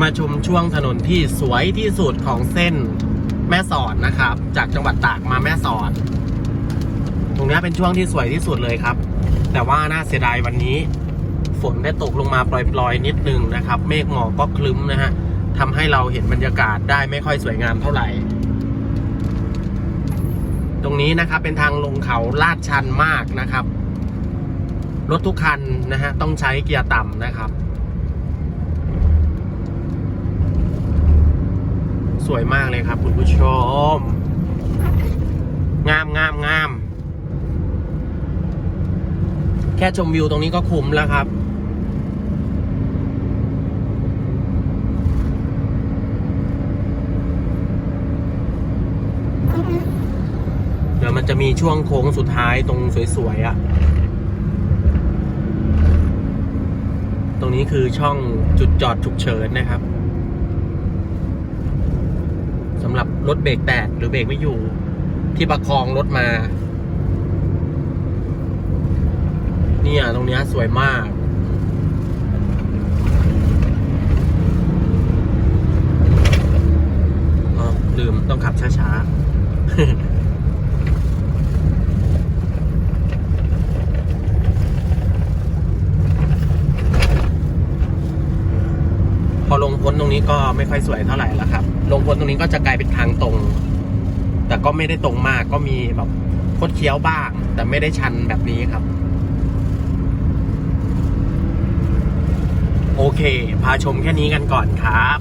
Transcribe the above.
มาชมช่วงถนนที่สวยที่สุดของเส้นแม่สอดนะครับ จากจังหวัดตากมาแม่สอด ตรงนี้เป็นช่วงที่สวยที่สุดเลยครับ แต่ว่าน่าเสียดายวันนี้ ฝนได้ตกลงมาปล่อยๆนิดนึงนะครับ เมฆหมอกก็คลึ้มนะฮะทำให้เราเห็นบรรยากาศได้ไม่ค่อยสวยงามเท่าไหร่ ตรงนี้นะครับเป็นทางลงเขาลาดชันมากนะครับ รถทุกคันนะฮะต้องใช้เกียร์ต่ำนะครับ สวยมากเลยครับ คุณผู้ชม งามงามงาม แค่ชมวิวตรงนี้ก็คุ้มแล้วครับ เดี๋ยวมันจะมีช่วงโค้งสุดท้ายตรงสวยๆอะ่ะตรงนี้คือช่องจุดจอดฉุกเฉินนะครับำหรับรถเบรกแตกหรือเบรกไม่อยู่ ที่ประคองรถมา เนี่ยตรงนี้สวยมากอ๋อลืมต้องขับช้าๆ อลงพ้นตรงนี้ก็ไม่ค่อยสวยเท่าไหร่แล้วครับ ลงพ้นตรงนี้ก็จะกลายเป็นทางตรง แต่ก็ไม่ได้ตรงมากก็มีแบบคดเคี้ยวบ้าง แต่ไม่ได้ชันแบบนี้ครับ โอเค พาชมแค่นี้กันก่อนครับ